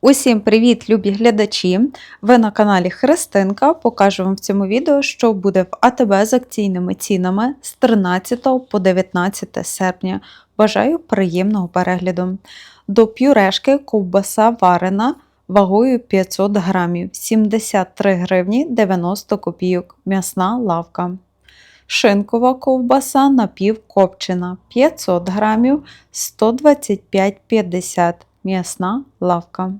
Усім привіт, любі глядачі! Ви на каналі Христинка. Покажу вам в цьому відео, що буде в АТБ з акційними цінами з 13 по 19 серпня. Бажаю приємного перегляду. До пюрешки ковбаса варена вагою 500 грамів 73 гривні 90 копійок. М'ясна лавка. Шинкова ковбаса напівкопчена 500 грамів 125,50 м'ясна лавка.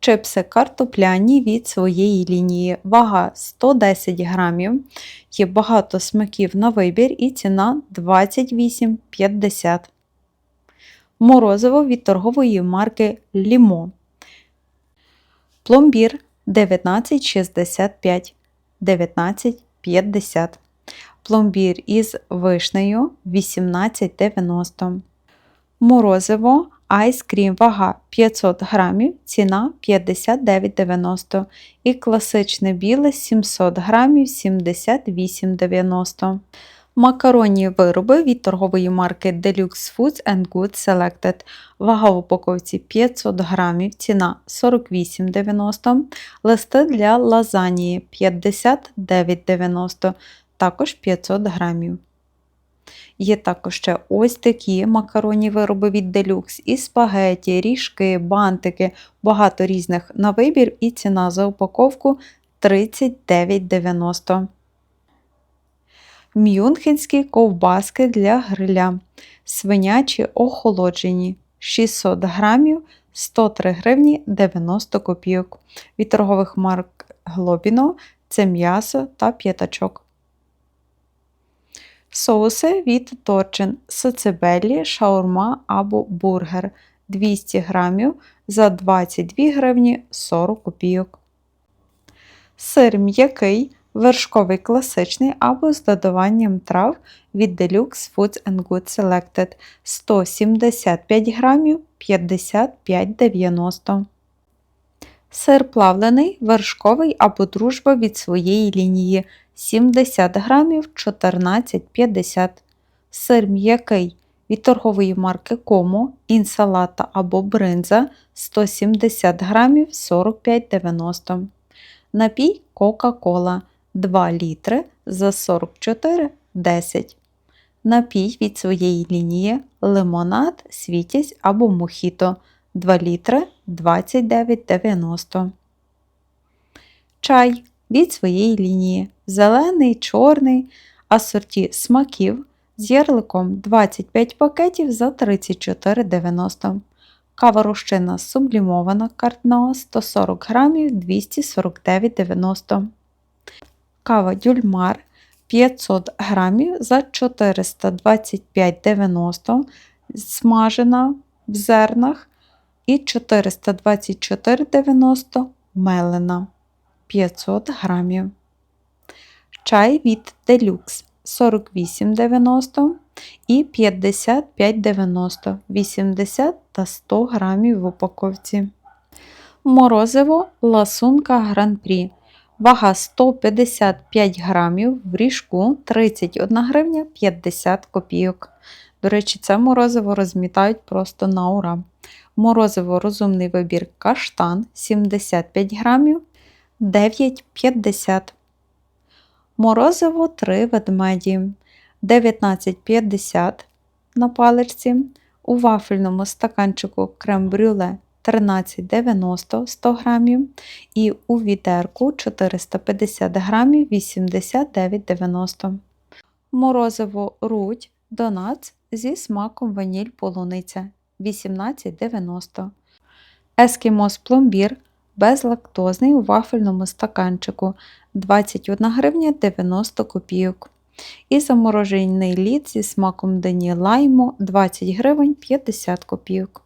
Чипси картопляні від своєї лінії. Вага 110 грамів. Є багато смаків на вибір і ціна 28,50. Морозиво від торгової марки Лімо. Пломбір 19,65 19,50. Пломбір із вишнею 18,90. Морозиво айскрім вага 500 грамів, ціна 59,90 і класичне біле 700 грамів 78,90. Макаронні вироби від торгової марки Deluxe Foods and Goods Selected. Вага в упаковці 500 грамів, ціна 48,90. Листи для лазанії 59,90, також 500 грамів. Є також ще ось такі макаронні вироби від Deluxe, і спагеті, ріжки, бантики, багато різних на вибір, і ціна за упаковку 39,90. Мюнхенські ковбаски для гриля. Свинячі охолоджені 600 грамів 103 гривні 90 копійок. Від торгових марк Глобіно це м'ясо та п'ятачок. Соуси від торчин сацебелі, шаурма або бургер. 200 грамів за 22 гривні 40 копійок. Сир м'який, вершковий класичний або з додаванням трав від Deluxe Foods and Goods Selected. 175 грамів 55,90 Сир плавлений, вершковий або дружба від своєї лінії. 70 грамів 14,50 Сир м'який від торгової марки Комо, інсалата або бринза 170 грамів 45,90 Напій Кока-Кола 2 літри за 44,10 Напій від своєї лінії лимонад, світязь або мохіто 2 літри 29,90 Чай від своєї лінії. Зелений, чорний, асорті смаків з ярликом 25 пакетів за 34,90 Кава розчинна сублімована картно 140 грамів 249,90 Кава дюльмар 500 грамів за 425,90 смажена в зернах і 424,90 мелена 500 грамів. Чай від Deluxe 48,90 і 55,90 80 та 100 грамів в упаковці. Морозиво ласунка Гран-Прі. Вага 155 грамів в ріжку 31 гривня 50 копійок. До речі, це морозиво розмітають просто на ура. Морозиво розумний вибір каштан 75 грамів 9,50. Морозиво 3 ведмеді 19,50 на паличці. У вафельному стаканчику крем-брюле 13,90 100 грамів. І у відерку 450 грамів 89,90 Морозиво рудь донат зі смаком ваніль полуниця 18,90 Ескімос пломбір безлактозний у вафельному стаканчику 21 гривня 90 копійок. І заморожений лід зі смаком Дені лайму 20 гривень 50 копійок.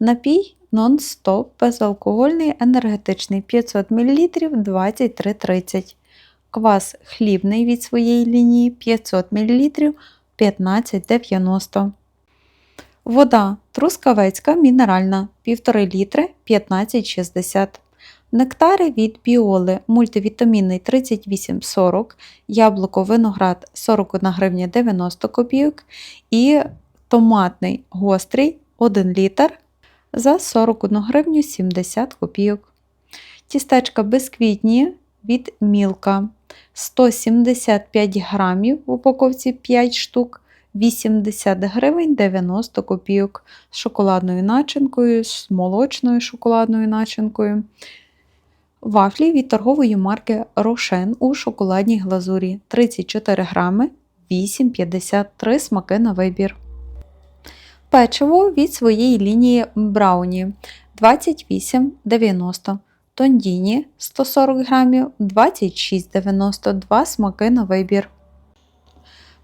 Напій нон-стоп безалкогольний енергетичний 500 мл 23,30 Квас хлібний від своєї лінії 500 мл 15,90 Вода трускавецька мінеральна 1,5 літри 15,60 Нектари від біоли мультивітамінний 38,40, яблуко виноград 41 гривня 90 копійок і томатний гострий 1 літр за 41 гривню 70 копійок. Тістечка безквітні від Мілка 175 грамів в упаковці 5 штук, 80 гривень 90 копійок з шоколадною начинкою, з молочною шоколадною начинкою. Вафлі від торгової марки Рошен у шоколадній глазурі 34 грами 8,53 смаки на вибір. Печиво від своєї лінії Брауні 28,90 Тондіні 140 грамів 26,92 смаки на вибір.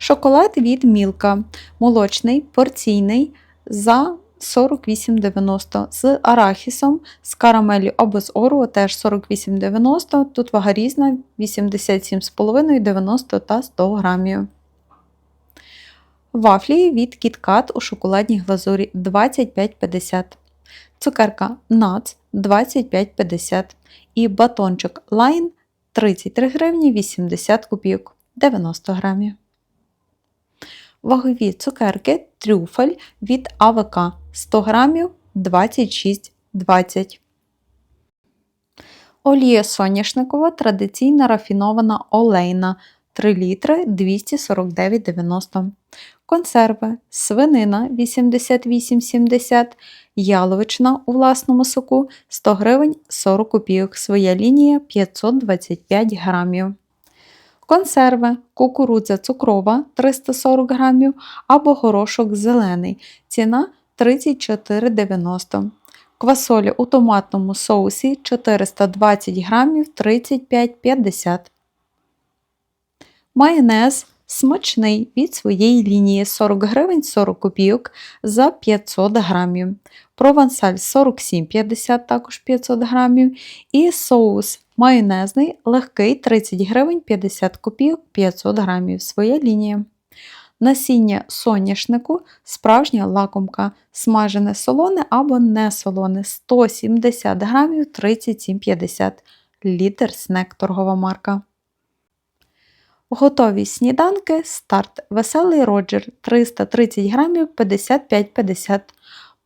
Шоколад від Мілка молочний, порційний за 48,90 з арахісом, з карамелю або з оруо теж 48,90. Тут вага різна 87,5, 90 та 100 грамів. Вафлі від KitKat у шоколадній глазурі 25,50. Цукерка Nuts 25,50 і батончик Line 33 гривні 80 копійок 90 грамів. Вагові цукерки трюфель від АВК 100 грамів 26,20. Олія соняшникова традиційна рафінована олейна 3 літри 249,90. Консерви свинина 88,70, яловична у власному соку 100 гривень 40 копійок. Своя лінія 525 грамів. Консерви кукурудза цукрова 340 грамів або горошок зелений. Ціна 34,90. Квасоля у томатному соусі 420 грамів 35,50. Майонез смачний від своєї лінії 40 гривень 40 копійок за 500 грамів. Провансаль 47,50 також 500 грамів. І соус майонезний легкий 30 гривень 50 копійок 500 грамів. Своя лінія. Насіння соняшнику справжня лакомка, смажене солоне або не солоне 170 грамів 37,50 літр снек торгова марка. Готові сніданки старт. Веселий Роджер 330 грамів 55,50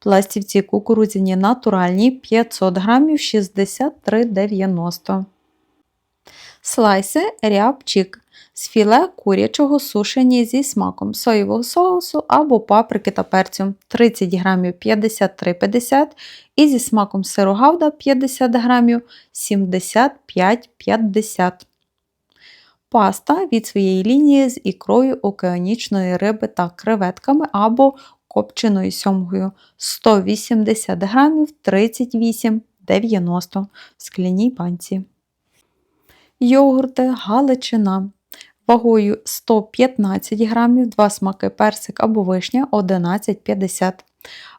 Пластівці кукурудзяні натуральні 500 грамів 63,90 Слайси рябчик. З філе курячого сушені зі смаком соєвого соусу або паприки та перцю 30 грамів 53,50 і зі смаком сиру гавда 50 грамів 75,50 Паста від своєї лінії з ікрою океанічної риби та креветками або копченою сьомгою. 180 грамів 38,90 в скляній банці. Йогурти Галичина. Вагою 115 грамів, 2 смаки персик або вишня 11,50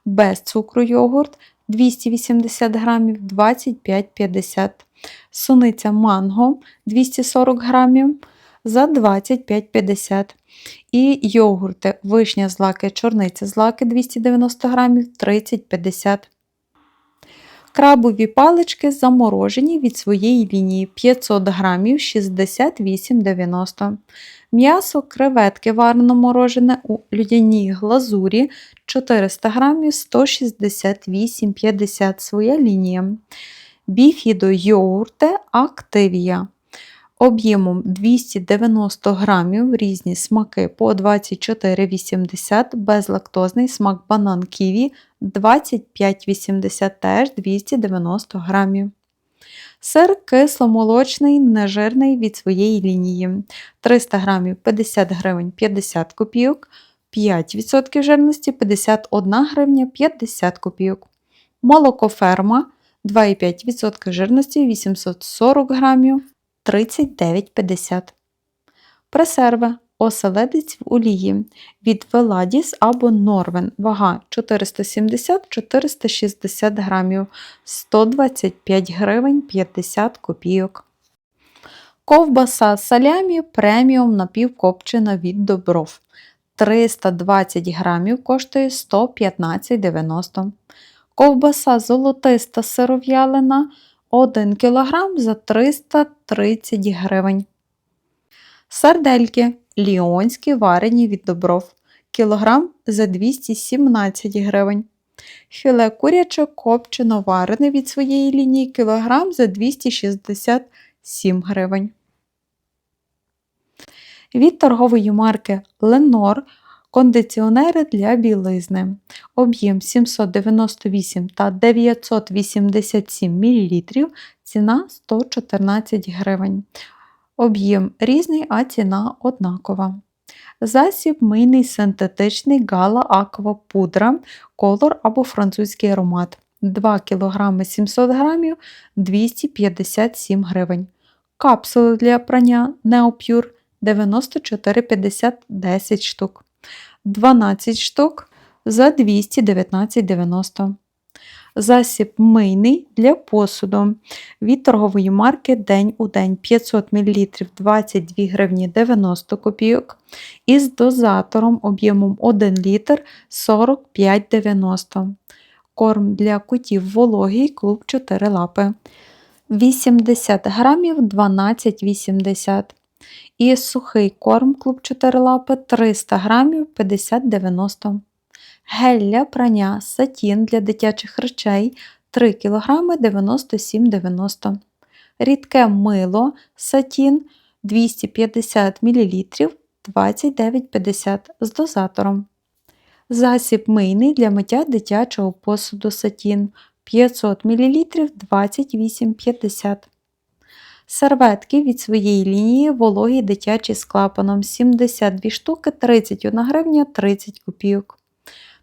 Без цукру йогурт 280 грамів 25,50 Суниця манго 240 грамів за 25,50 І йогурти вишня злаки, чорниця злаки 290 грамів 30,50 Крабові палички заморожені від своєї лінії 500 грамів 68,90 М'ясо креветки варено морожене у людяній глазурі 400 грамів 168,50 своя лінія. Біфідо йогурти Активія об'ємом 290 грамів, різні смаки по 24,80 безлактозний смак банан ківі 25,80 теж 290 грамів. Сир кисломолочний, нежирний від своєї лінії 300 грамів 50 гривень 50 копійок, 5% жирності 51 гривня 50 копійок. Молоко ферма 2,5% жирності 840 грамів 39,50 Пресерви оселедець в олії від Веладіс або Норвен. Вага 470-460 грамів 125 гривень 50 копійок. Ковбаса салямі преміум напівкопчена від Добров. 320 грамів коштує 115,90 Ковбаса золотиста сиров'ялина 1 кг за 330 гривень. Сардельки ліонські варені від добров. Кілограм за 217 гривень. Філе куряче копчено варене від своєї лінії кілограм за 267 гривень. Від торгової марки Lenor кондиціонери для білизни. Об'єм 798 та 987 мл, ціна 114 гривень. Об'єм різний, а ціна однакова. Засіб мийний синтетичний Гала Аква Пудра, колор або французький аромат. 2 кг 700 г 257 гривень. Капсули для прання Neopure 94,50 10 штук. 12 штук за 219,90. Засіб мийний для посуду від торгової марки День у день 500 мл 22 гривні 90 копійок із дозатором об'ємом 1 літр 45,90. Корм для котів вологий клуб 4 лапи. 80 грамів 12,80 і сухий корм клуб 4 лапи 300 грамів 50,90 Гель для прання сатін для дитячих речей 3 кг 97,90 Рідке мило сатін 250 мл 29,50 з дозатором. Засіб мийний для миття дитячого посуду сатін 500 мл 28,50 Серветки від своєї лінії вологі дитячі з клапаном 72 штуки 31 гривня 30 копійок.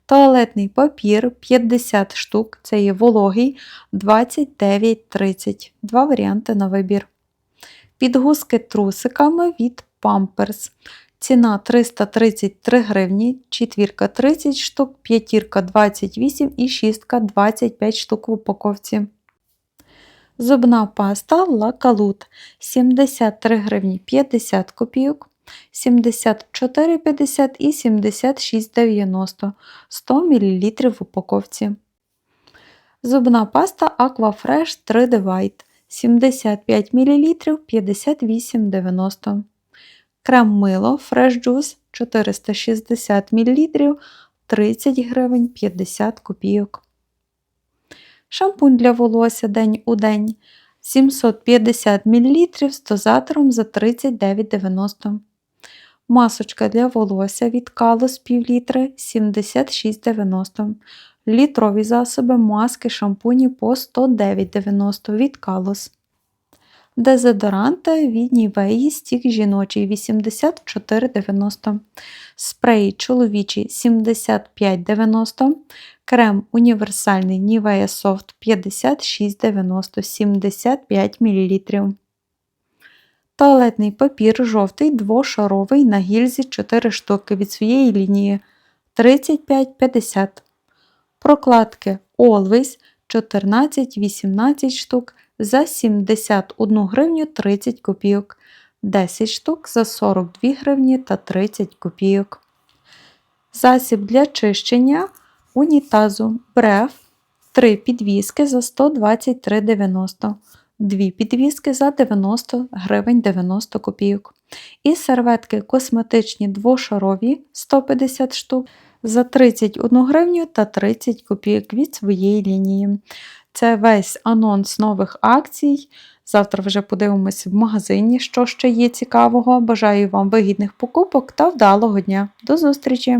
Туалетний папір 50 штук, це є вологий 29,30. Два варіанти на вибір. Підгузки трусиками від Pampers. Ціна 333 гривні, четвірка 30 штук, п'ятірка 28 і шістка 25 штук в упаковці. Зубна паста Лакалут 73 гривні 50 копійок, 74,50 і 76,90 100 мл в упаковці. Зубна паста Aquafresh 3D White 75 мл 58,90 Крем мило Fresh Juice 460 мл 30 гривень 50 копійок. Шампунь для волосся день у день. 750 мл з дозатором за 39,90 Масочка для волосся від Калос пів літри 76,90 Літрові засоби маски шампуні по 109,90 від Калос. Дезодоранти від Нівеї стік жіночий 84,90 Спрей чоловічий 75,90 Крем універсальний Nivea Soft 56,90 75 мл. Туалетний папір жовтий двошаровий на гільзі 4 штуки від своєї лінії 35,50 Прокладки Always 14-18 штук за 71 гривню 30 копійок, 10 штук за 42 гривні та 30 копійок. Засіб для чищення унітазу бреф 3 підвіски за 123,90 2 підвіски за 90 гривень 90 копійок. І серветки косметичні двошарові 150 штук за 31 гривню та 30 копійок від своєї лінії. Це весь анонс нових акцій. Завтра вже подивимося в магазині, що ще є цікавого. Бажаю вам вигідних покупок та вдалого дня. До зустрічі!